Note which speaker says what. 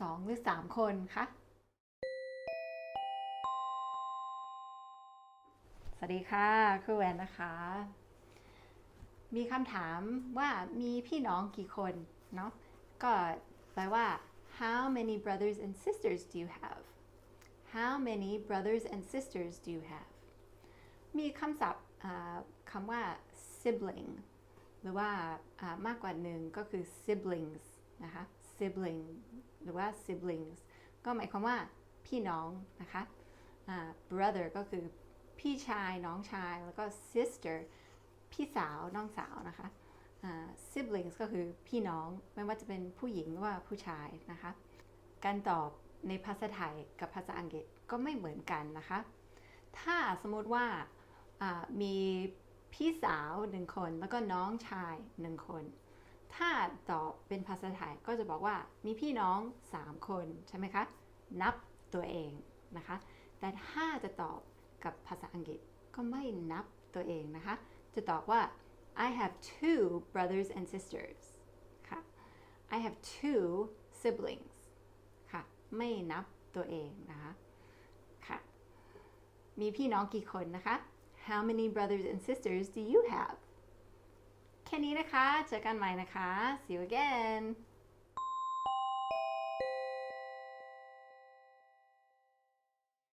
Speaker 1: สองหรือสามคนคะสวัสดีค่ะครูแวนนะคะ มีคำถามว่ามีพี่น้องกี่คนเนาะก็แปลว่า how many brothers and sisters do you have how many brothers and sisters do you have มีคำศัพท์คำว่า sibling หรือว่ามากกว่าหนึ่งก็คือ siblings นะคะ sibling หรือว่า siblings ก็หมายความว่าพี่น้องนะคะ brother ก็คือพี่ชายน้องชาย แล้วก็ sister พี่สาวน้องสาวนะคะ siblings ก็คือพี่น้องไม่ว่าจะเป็นผู้หญิงหรือว่าผู้ชายนะคะ การตอบในภาษาไทยกับภาษาอังกฤษก็ไม่เหมือนกันนะคะ ถ้าสมมติว่ามีพี่สาวหนึ่งคนแล้วก็น้องชายหนึ่งคน ถ้าตอบเป็นภาษาไทยก็จะบอกว่ามีพี่น้อง 3 คนใช่ไหมคะ นับตัวเองนะคะ แต่ถ้าจะตอบกับภาษาอังกฤษก็ไม่นับตัวเองนะคะ จะตอบว่า I have two brothers and sisters ค่ะ I have two siblings ค่ะ ไม่นับตัวเองนะคะ ค่ะ มีพี่น้องกี่คนนะคะ How many brothers and sisters do you have แค่นี้นะคะ เจอกันใหม่นะคะ See you again